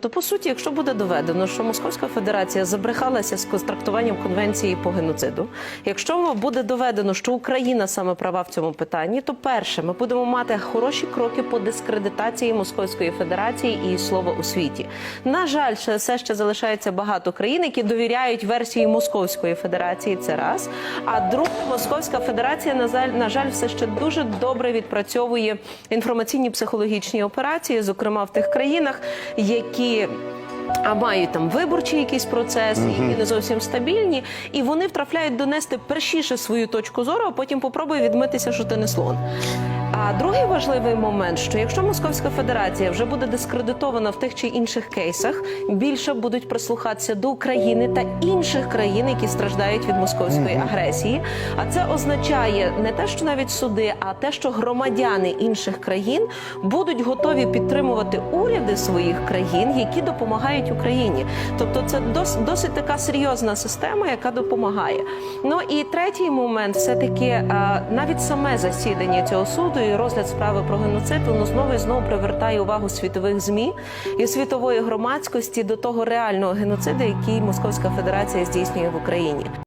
То по суті, якщо буде доведено, що Московська Федерація забрехалася з контрактуванням конвенції по геноциду, якщо буде доведено, що Україна саме права в цьому питанні, то перше, ми будемо мати хороші кроки по дискредитації Московської Федерації і слова у світі. На жаль, все ще залишається багато країн, які довіряють версії Московської Федерації. Це раз. А друге, Московська Федерація на жаль, на жаль, все ще дуже добре відпрацьовує інформаційні психологічні операції, зокрема в тих країнах, які а мають там виборчий якийсь процес, які не зовсім стабільні, і вони втрафляють донести першіше свою точку зору, а потім попробує відмитися, що ти не слон. А другий важливий момент, що якщо Московська Федерація вже буде дискредитована в тих чи інших кейсах, більше будуть прислухатися до України та інших країн, які страждають від московської агресії. А це означає не те, що навіть суди, а те, що громадяни інших країн будуть готові підтримувати уряди своїх країн, які допомагають Україні. Тобто, це дос, досить така серйозна система, яка допомагає. Ну і третій момент, все таки навіть саме засідання цього суду і розгляд справи про геноцид, воно знову і знову привертає увагу світових змі і світової громадськості до того реального геноциду, який Московська Федерація здійснює в Україні.